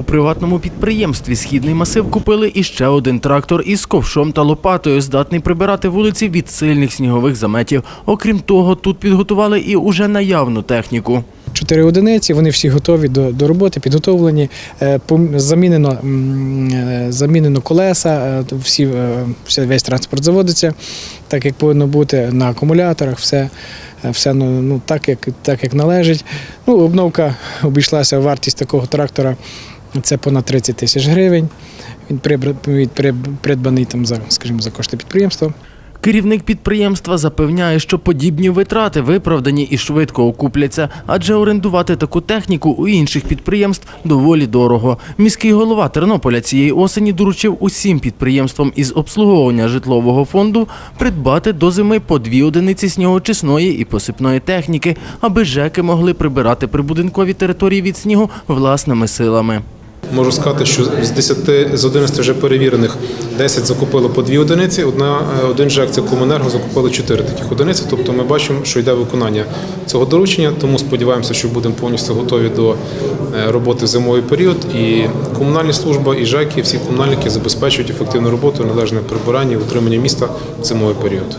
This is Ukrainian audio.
У приватному підприємстві Східний масив купили іще один трактор із ковшом та лопатою, здатний прибирати вулиці від сильних снігових заметів. Окрім того, тут підготували і уже наявну техніку. Чотири одиниці, вони всі готові до, до роботи, підготовлені. Е, Замінено, е, замінено колеса, е, всі, весь транспорт заводиться так, як повинно бути на акумуляторах, все, все ну, ну, так, як, так, як належить. Ну, обновка обійшлася вартість такого трактора. Це понад 30 тисяч гривень. Він придбаний там за, скажімо, за кошти підприємства. Керівник підприємства запевняє, що подібні витрати виправдані і швидко окупляться, адже орендувати таку техніку у інших підприємств доволі дорого. Міський голова Тернополя цієї осені доручив усім підприємствам із обслуговування житлового фонду придбати до зими по дві одиниці снігоочисної і посипної техніки, аби ЖЕКи могли прибирати прибудинкові території від снігу власними силами. Можу сказати, що з 10 з 11 вже перевірених 10 закупили по дві одиниці. Одна е, один ЖЕК це Комунерго закупили 4 таких одиниці. Тобто ми бачимо, що йде виконання цього доручення. Тому сподіваємося, що будемо повністю готові до е, роботи в зимовий період. І комунальні служби, і ЖЕКи, всі комунальники забезпечують ефективну роботу, належне прибирання і утримання міста в зимовий період.